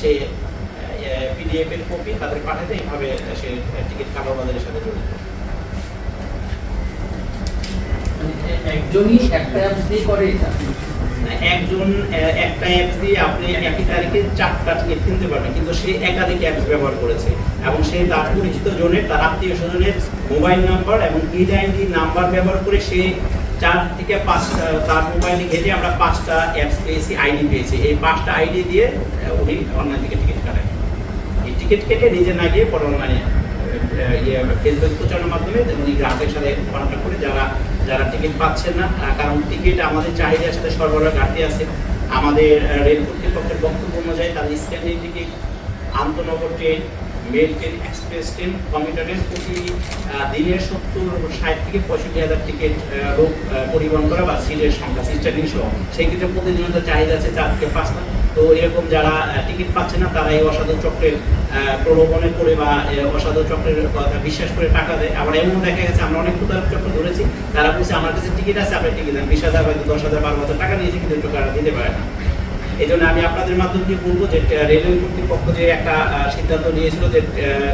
সে PDF এর copy তাদের পাঠাতে এইভাবে সে টিকিট কালোবাজারের সাথে জড়িত। মানে একজনই একটা অ্যাপস দিয়ে করে এটা? একজন একটা অ্যাপস দিয়ে আপনি একই তারিখে চারটা টিকিট কিনতে পারবেন কিন্তু সে একাধিক অ্যাপস ব্যবহার করেছে এবং সে তার পরিচিত জনের তার আত্মীয় স্বজনের মোবাইল নাম্বার এবং ইড আইডি নাম্বার ব্যবহার করে সে চার থেকে পাঁচটা, তার মোবাইলে ঘেটে আমরা পাঁচটা অ্যাপস পেয়েছি আইডি পেয়েছি। এই পাঁচটা আইডি দিয়ে উনি অনলাইন থেকে টিকিট কাটেন। এই টিকিট কেটে নিজে না গিয়ে পরে অনলাইনে ইয়ে ফেসবুক প্রচারের মাধ্যমে উনি গ্রাহকের সাথে কন্ট্যাক্ট করে যারা যারা টিকিট পাচ্ছেন না কারণ টিকিট আমাদের চাহিদার সাথে সরবরাহ ঘাটতি আছে। আমাদের রেল কর্তৃপক্ষের বক্তব্য অনুযায়ী তাদের standing ticket আন্তনগর train mail train express train commuter train প্রতি দিনের সত্তর ষাট থেকে পঁয়ষট্টি হাজার টিকিট আহ, পরিবহন করা বা সিটের সংখ্যা স্ট্যান্ডিং সহ সেই ক্ষেত্রে প্রতিদিন তার চাহিদা আছে চার থেকে পাঁচটা। তো এরকম যারা টিকিট পাচ্ছে না তারা এই অসাধু চক্রের প্রলোভনে করে বা অসাধু চক্রের কথা বিশ্বাস করে টাকা দেয়। আবার এমন দেখা গেছে আমরা অনেক প্রতারক চক্র ধরেছি তারা বলছে আমার কাছে টিকিট আছে আপনি টিকিট দেন। বিশ হাজার হয়তো দশ হাজার বারো হাজার টাকা নিয়েছে কিন্তু টাকা দিতে পারে না। এই জন্য আমি আপনাদের মাধ্যমে কি বলব যে রেলওয়ে কর্তৃপক্ষ যে একটা সিদ্ধান্ত নিয়েছিল যে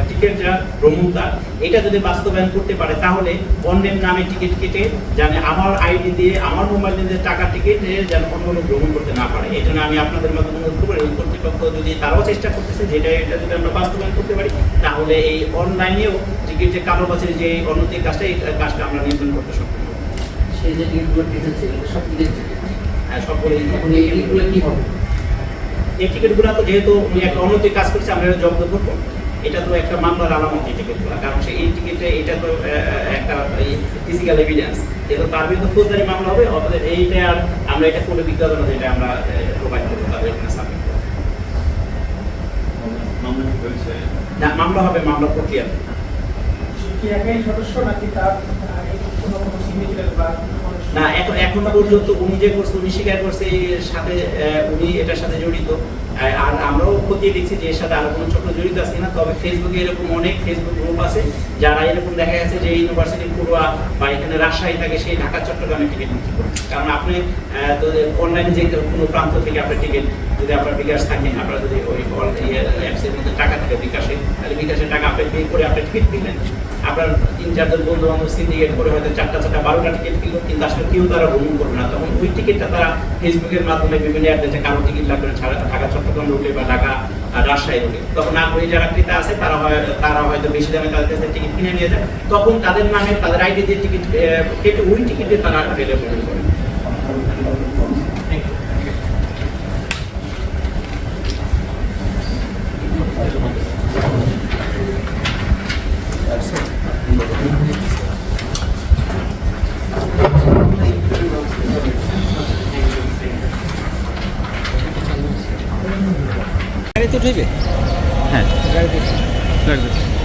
টিকিট যা, ভ্রমণটা, এটা যদি বাস্তবায়ন করতে পারে, তাহলে অন্যের নামে টিকিট কেটে জানে আমার আইডি দিয়ে, আমার মোবাইল দিয়ে টাকা টিকিট যেন অন্য লোক ভ্রমণ করতে না পারে। এই জন্য আমি আপনাদের মাধ্যমে অনুরোধ করব রেল কর্তৃপক্ষ যদি তারাও চেষ্টা করতেছে যেটা এটা যদি আমরা বাস্তবায়ন করতে পারি, তাহলে এই অনলাইনেও টিকিট যে কালোবাজারি যে অন্যতির কাজটা, এই কাজটা আমরা নিয়ন্ত্রণ করতে সক্ষম সেই যে টিকিটগুলো সব টিকিট সকলেই এখন এই টিকিটগুলো কি হবে? এই টিকিটগুলো তো যেহেতু উনি একটা অনৈতিক কাজ করছে আমরা এটা জব্দ করব। এটা তো একটা মামলার আলামত এই টিকিটগুলো। কারণ সে এই টিকিটে এটা তো একটা ফিজিক্যাল এভিডেন্স যেহেতু তার বিরুদ্ধে ফৌজদারি মামলা হবে অতএব এইটা আর আমরা এটা কোনো বিজ্ঞাপন না যেটা আমরা প্রোভাইড করব তাদের এখানে সাবমিট করব। না মামলা হবে মামলা প্রক্রিয়া। কি একাই সদস্য নাকি তার কোনো কোনো সিগনেচার বা কোনো না, এখন এখন পর্যন্ত উনি যে করছে উনি স্বীকার করছে এর সাথে উনি এটার সাথে জড়িত। আর আমরাও খতিয়ে দেখছি যে এর সাথে কোনো জড়িত আছে কিনা। তবে ফেসবুকে এরকম অনেক ফেসবুক গ্রুপ আছে যারা এরকম দেখা যে পড়ুয়া বা এখানে রাজশাহী থাকে, সেই ঢাকা, চট্টগ্রামে টিকিট বিক্রি করে কারণ আপনি যে কোনো প্রান্ত থেকে আপনার টিকিট যদি আপনার বিকাশ থাকে, আপনারা যদি ওই অ্যাপসের মধ্যে টাকা থাকে বিকাশে, তাহলে বিকাশের টাকা আপনি পে করে আপনি টিকিট কিনলেন আপনার তিন চারজন বন্ধু বান্ধব সিন্ডিকেট করে হয়তো চারটা চারটা বারোটা টিকিট কিনলো কিন্তু আসলে কেউ তারা ভ্রমণ করবে না। তখন ওই টিকিটটা তারা ফেসবুকের মাধ্যমে বিভিন্ন দিচ্ছে কারও টিকিট লাগবে ছাড়া ঢাকা, চট্টগ্রাম রুটে বা ঢাকা রাজশাহী রুটে তখন আগ্রহী যারা ক্রেতা আছে, তারা হয়, তারা হয়তো বেশি দামে তাদের কাছে টিকিট কিনে নিয়ে যায়। তখন তাদের নামে তাদের আইডি দিয়ে টিকিট কেটে ওই টিকিটে তারা রেলে ভ্রমণ করে গাড়িতে উঠেবে হ্যাঁ। গাড়িতে। লাগবে